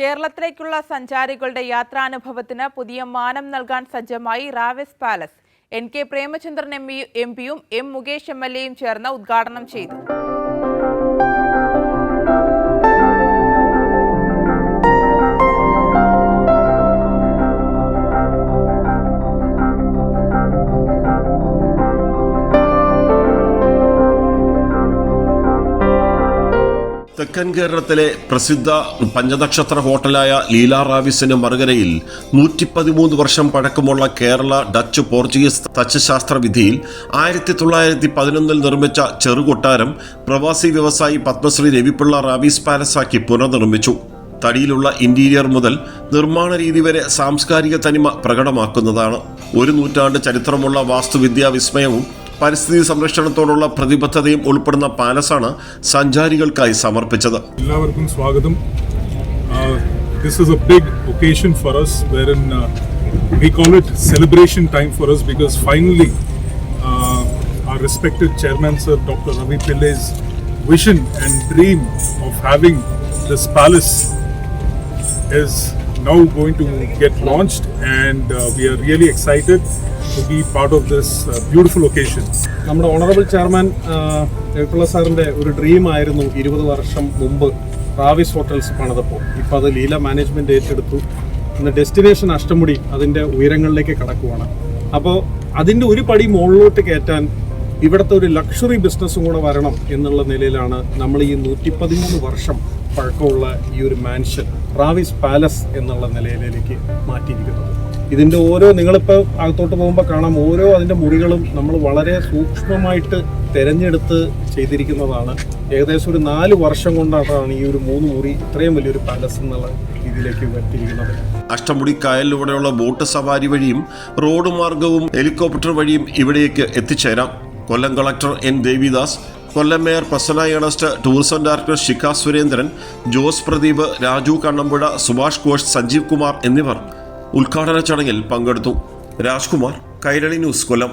കേരളത്തിലേക്കുള്ള സഞ്ചാരികളുടെ യാത്രാനുഭവത്തിന് പുതിയ മാനം നൽകാൻ സജ്ജമായി Raviz palace. N K Premachandran M M പിയും എം മുകേഷ് എം എൽ എയും ചേർന്ന് ഉദ്ഘാടനം ചെയ്തു. തെക്കൻ കേരളത്തിലെ പ്രസിദ്ധ പഞ്ചനക്ഷത്ര ഹോട്ടലായ ലീല റാവിസിന് മറുകരയിൽ നൂറ്റി പതിമൂന്ന് വർഷം പഴക്കമുള്ള കേരള ഡച്ച് പോർച്ചുഗീസ് തച്ചശാസ്ത്ര വിധിയിൽ ആയിരത്തി തൊള്ളായിരത്തി പതിനൊന്നിൽ നിർമ്മിച്ച ചെറുകൊട്ടാരം പ്രവാസി വ്യവസായി പത്മശ്രീ രവിപിള്ള റാവീസ് പാലസാക്കി പുനർനിർമ്മിച്ചു. തടിയിലുള്ള ഇന്റീരിയർ മുതൽ നിർമ്മാണ രീതി വരെ സാംസ്കാരിക തനിമ പ്രകടമാക്കുന്നതാണ്. ഒരു നൂറ്റാണ്ട് ചരിത്രമുള്ള വാസ്തുവിദ്യാ വിസ്മയവും പരിസ്ഥിതി സംരക്ഷണത്തോടുള്ള പ്രതിബദ്ധതയും ഉൾപ്പെടുന്ന പാലസാണ് സഞ്ചാരികൾക്കായി സമർപ്പിച്ചത് എല്ലാവർക്കും സ്വാഗതം this is a big occasion for us wherein uh, we call it celebration time for us because finally uh, our respected chairman sir dr ravi pillai's vision and dream of having this palace is now going to get launched and uh, we are really excited to be part of this uh, beautiful occasion. നമ്മുടെ honourable chairman Ravi Pillai സാറിന്റെ ഒരു dream ആയിരുന്നു ഇരുപത് വർഷം മുമ്പ് Raviz hotels പണിതപ്പോൾ. ഇപ്പോൾ അത് Leela management ഏറ്റെടുത്തു. ഇന്ന് ഡെസ്റ്റിനേഷൻ അഷ്ടമുടി അതിന്റെ ഉയരങ്ങളിലേക്ക് കടക്കുവാണ്. അപ്പോൾ അതിന്റെ ഒരു പടി മുകളിലോട്ട് കയറ്റാൻ ഇവിടുത്തെ ഒരു ലക്ഷറി ബിസിനസ്സും കൂടെ വരണം എന്നുള്ള നിലയിലാണ് നമ്മൾ ഈ നൂറ്റി പതിമൂന്ന് വർഷം പഴക്കമുള്ള ഈ ഒരു മാൻഷൻ റാവിസ് പാലസ് എന്നുള്ള നിലയിലേക്ക് മാറ്റിയിരിക്കുന്നത്. ഇതിന്റെ ഓരോ നിങ്ങളിപ്പോൾ അകത്തോട്ട് പോകുമ്പോൾ കാണാം ഓരോ അതിന്റെ മുറികളും നമ്മൾ വളരെ സൂക്ഷ്മമായിട്ട് തിരഞ്ഞെടുത്ത് ചെയ്തിരിക്കുന്നതാണ്. ഏകദേശം ഒരു നാല് വർഷം കൊണ്ടാണ് ഈ ഒരു മൂന്ന് മുറി ഇത്രയും വലിയൊരു പാലസ് എന്നുള്ള രീതിയിലേക്ക് വരുത്തിയിരിക്കുന്നത് അഷ്ടമുടി കായലിലൂടെയുള്ള ബോട്ട് സവാരി വഴിയും റോഡ് മാർഗവും ഹെലികോപ്റ്റർ വഴിയും ഇവിടേക്ക് എത്തിച്ചേരാം. Kollam collector N Devidas Kollam mayor Prasanna Ernest tourism director Shikha Surendran Jose Pradeep Raju Kannampuzha Subhash Ghosh Sanjeev Kumar എന്നിവർ ഉദ്ഘാടന ചടങ്ങിൽ പങ്കെടുത്തു. രാജ്കുമാർ കൈരളി ന്യൂസ് കൊല്ലം.